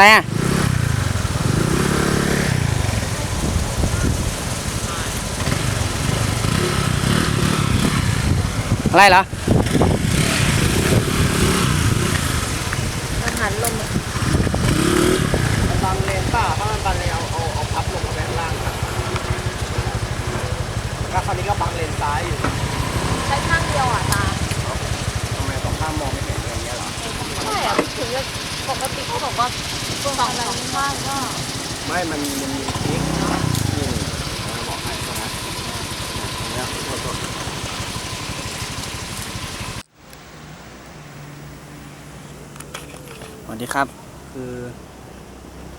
อะไรอะอะไรเหรออาหารลมมันบังเลนป่ะเพราะมันบังเลนเอาเอาเอาพับลงมาแบงล่างครับแล้วคราวนี้ก็บังเลนซ้ายอยู่ใช้ข้างเดียวอะตาทำไมสองข้างมองไม่เห็นอะไรอย่างเงี้ยเหรอใช่อะถึงจะปกติเขาบอกว่า สองสองข้างก็ไม่ มันมันมีคลิกนี่เราบอกให้ใช่ไหมเนี่ยโทษโทษสวัสดีครับ คือ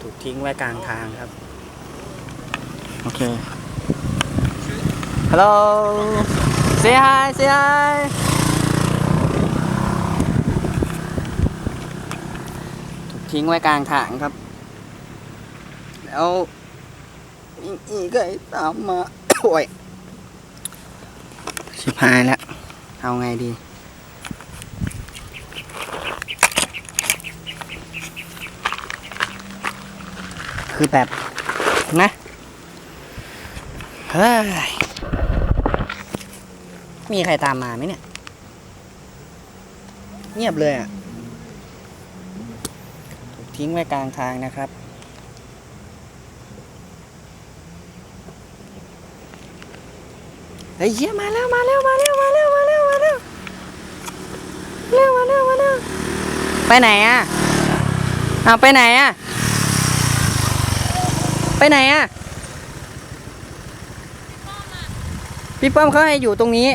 ถูกทิ้งไว้กลางทางครับ โอเค ฮัลโหล say hi say hi ถูก ทิ้งไว้กลางทางครับ แล้วอีอีก็ไอ้ตามมาโอ้ยชิบหายแล้ว เอาไงดี คือแบบนะ เฮ้ย มีใครตามมาไหมเนี่ย เงียบเลยอะ ทิ้งไว้กลางทางนะครับ เฮ้ยเหี้ยมาแล้วมาแล้วมาแล้วมาแล้วมาแล้วมาแล้วเร็วมาเร็วมาเร็วไปไหนอะเอาไปไหนอะไปไหนอะพี่ป้อมเขาให้อยู่ตรงนี้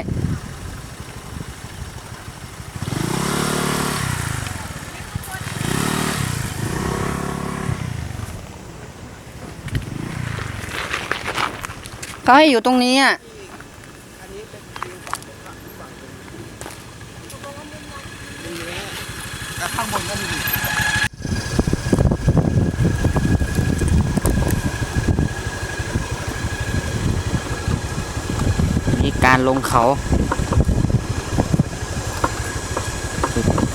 เขาให้อยู่ตรงนี้อะข้างบนก็มีมีการลงเขา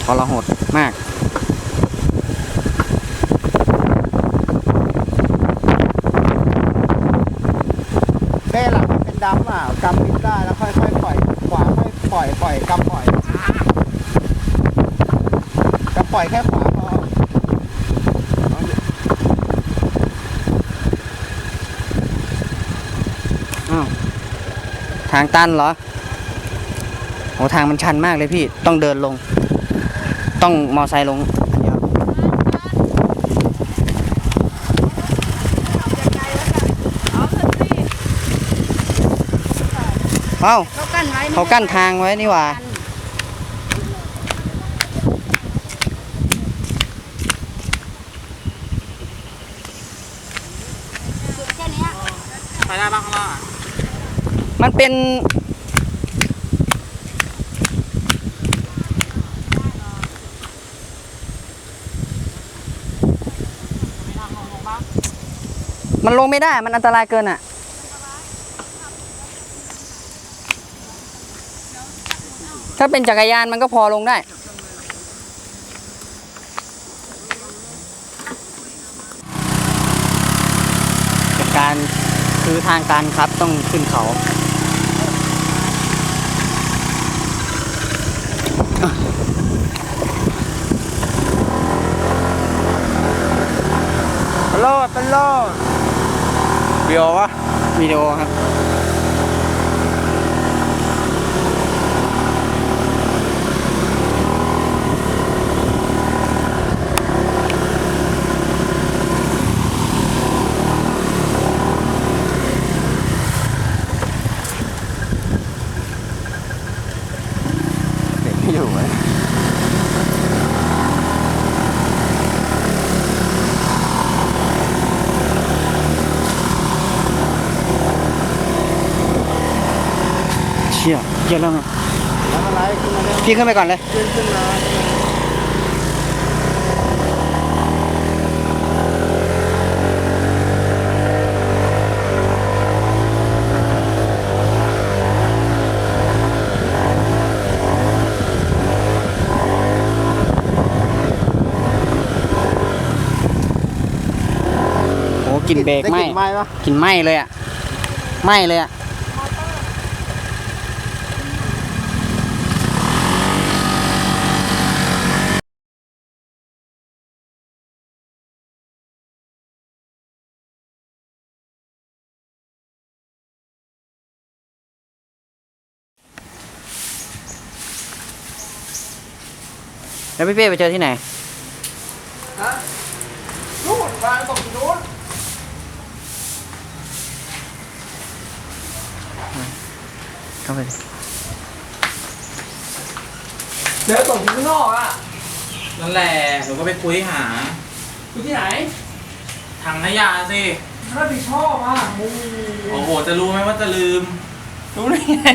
ทรหดมาก เป้หลังมันเป็น ดำอะกำมิดได้แล้วค่อยๆปล่อยขวาค่อยปล่อยปล่อยกำปล่อยกำปล่อยแค่ขวาพอทางตันเหรอโหทางมันชันมากเลยพี่ ต้องเดินลง ต้องมอไซค์ลง อันเดียวเอ้าเขากั้นไว้เขากั้นทางไว้นี่หว่าแค่เนี้ยไปได้บ้างข้างล่างมันเป็นมันลงไม่ได้ มันอันตรายเกินอะ ถ้าเป็นจักรยานมันก็พอลงได้จากการคือทางการครับต้องขึ้นเขาโลดเป็นโลดเบียววะวิดีโอครับ เด็กไม่อยู่ไหม เชี่ยเชี่ยแล้วไงแล้วอะไรขึ้นมาเร็วพี่ขึ้นไปก่อนเลยขึ้นขึ้นมากลิ่นเบรกได้ไหกมลิ่นไหม้ปะกลิ่นไหม้เลยอะไหม้เลยอะ แล้วพี่เป้ไปเจอที่ไหนฮะนู่นวางตกที่นู้นเข้าไปดิเดี๋ยวตกที่ข้างนอกอะนั่นแหละหนูก็ไปคุยหา อยู่ที่ไหนทางนายาสิรับผิดชอบอะมูโอ้โห จะรู้ไหมว่าจะลืม รู้ได้ไง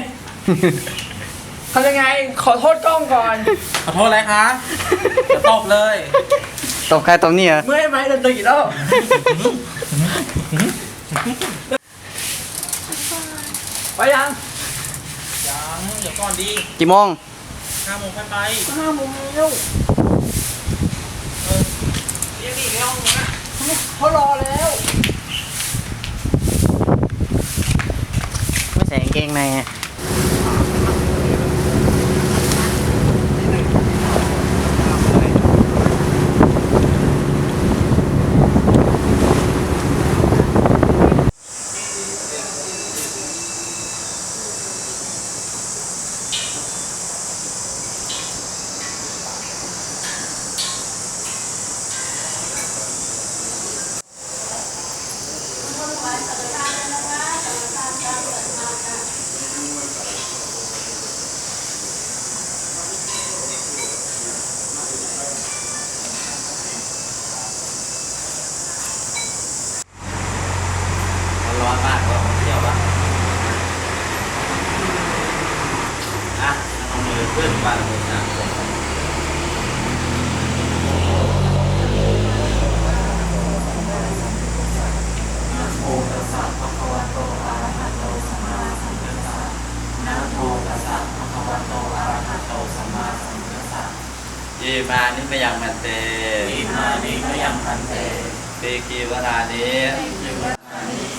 ทำยังไง ขอโทษกล้องก่อน ขอโทษอะไรคะจะตบเลย ตบใครตบนี่เหรอเมื่อยไหมเดินตื่นแล้วไปยังยังเดี๋ยวก่อนดีกี่โมงห้าโมงค่อยไปห้าโมงแล้วเรียกดิในห้องมึงอะเขารอแล้วไม่ใส่กางเกงในอะ ร้อนมากเราเที่ยวปะอะ เอามือขึ้นวางบนหน้ายีมานิมยังมันเตยีมานิมยังมันเตปีกีวรานิ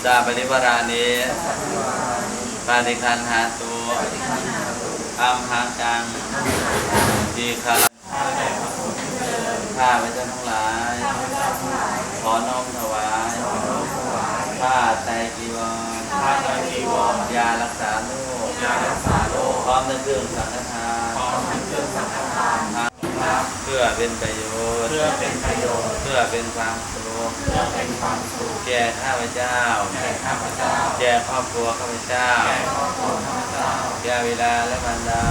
สาปริวรานิปาติคันหาตุ อัมหังกังทีคาข้าพระเจ้าทั้งหลาย ขอน้อมถวายผ้าไตรกีวรผ้าไตรกีวรยารักษาโรคยารักษาโรคพร้อมด้วยเครื่องสังฆทานพร้อมด้วยเครื่องสังฆทานเพื่อเป็นประโยชน์ เพื่อเป็นประโยชน์ เพื่อเป็นความสุขเพื่อเป็นความสุข แก่ข้าพเจ้าแก่ข้าพเจ้าแก่ครอบครัวข้าพเจ้า แก่ครอบครัวข้าพเจ้า แก่เวลาและบรรดา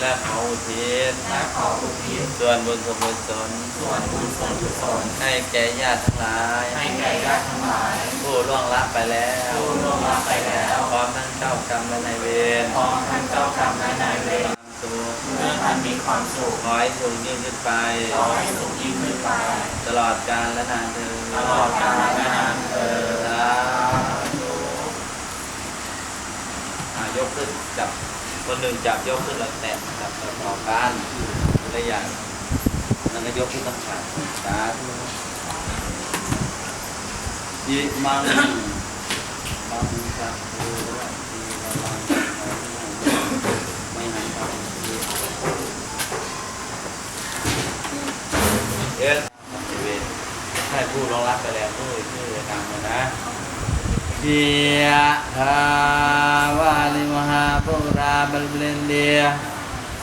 และขออุทิศและขออุทิศส่วนบุญส่วนกุศลส่วนบุญส่วนกุศลให้แก่ญาติทั้งหลายให้แก่ญาติทั้งหลายผู้ล่วงลับไปแล้วผู้ล่วงลับไปแล้วพร้อมทั้งเจ้ากรรมและนายเวรพร้อมทั้งเจ้ากรรมและนายเวรความสุขเมื่อท่านมีความสุขขอให้สูงยิ่งขึ้นไปขอให้สูงยิ่งขึ้นไป ตลอดกาลและนานเธอญ ตลอดกาลนานเธอญสาธุอะยกขึ้นจับคนหนึ่งจับยกขึ้นแล้วแตะจับต่อกันอะไรอย่างนั้นก็ยกขึ้นตั้งขาสาธุยิมังมังสัพพุระทีวังไม่หันไปเอ๊ะเวท ให้ผู้ร้องรับไปแล้วผู้ชื่อตามนะเดียทาวาลิมหาปุราบลเบลนเดีย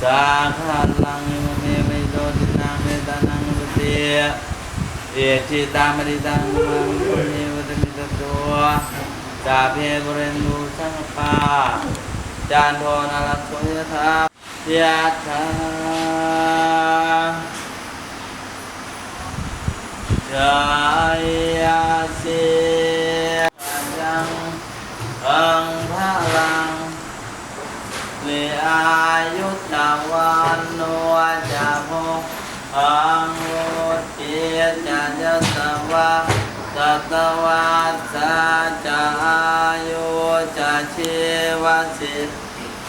สาขาลังมิเมเมโดตินังเมตานังวุเตียเอจิตามริตังมังคุณิวัตมิตตัวจาเพบรนดูสังปาจานโทนาลสุยธายะธา จา ยาเสยังอังพลังเลอายุตวันโนจะโมอังโรเกียจจะสวะสัตวัสสะจายุจะชีวสิท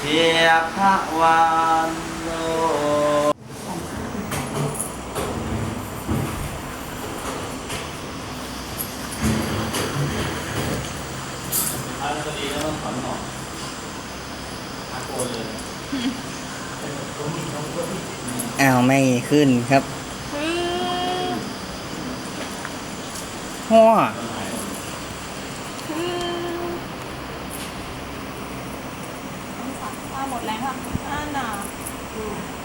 ธิภะวันโน เก็ดีแล้วต้องถอนออกอาโกนเลยอ้าวไม่ขึ้นครับหัวป้าหมดแรงค่ะอ่าน่ะ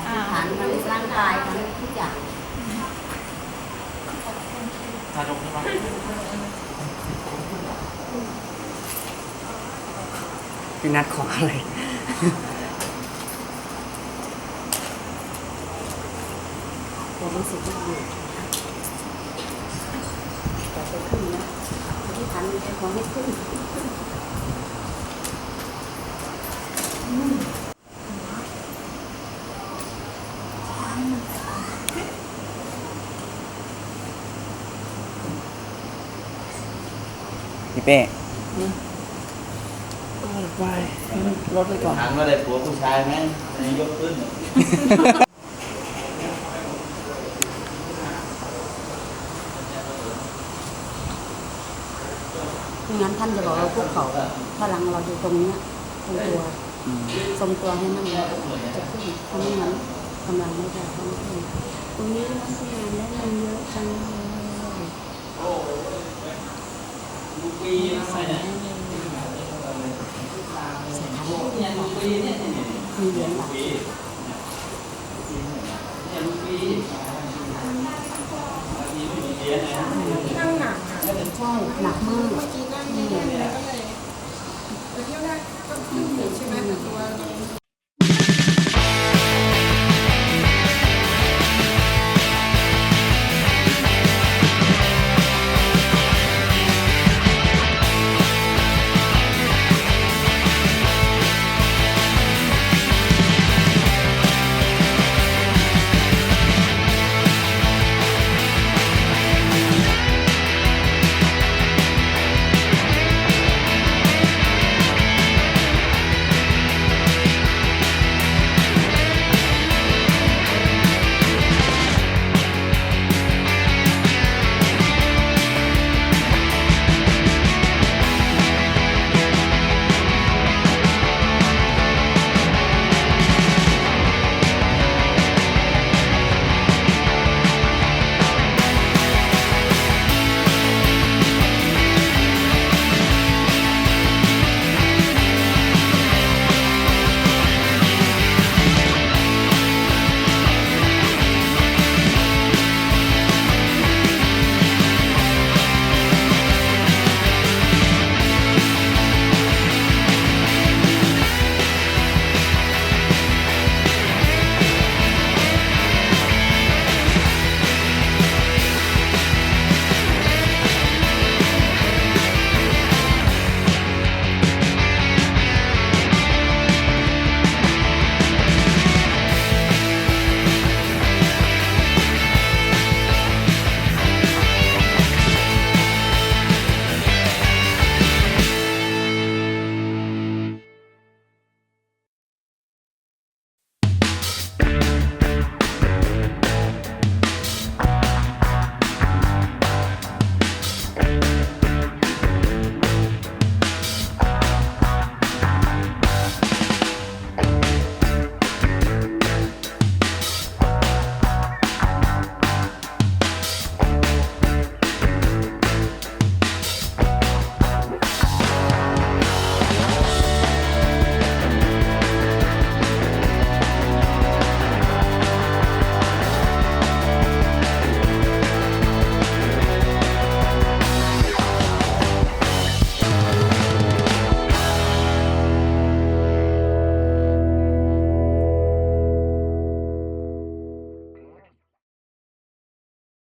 อ่าฐานมันร่างกายมันทุกอย่างทารกใช่ไหม พี่นัดขออะไรแต่รู้สึกว่าอยู่แต่ไปขึ้นนะที่ฐานมันเป็นของไม่ขึ้นพี่เป้ รถไปก่อน ถามว่าได้ผัวผู้ชายไหมนายกขึ้น ไม่งั้นท่านจะบอกว่าพวกเขาพลังเราอยู่ตรงเนี้ยตรงตัวทรงตัวให้มันจะขึ้นเพราะไม่งั้นกำลังไม่ได้ต้องขึ้นตรงนี้น้ำพยานและมันเยอะจังเลยใส่ได้เลย ใส่ทั้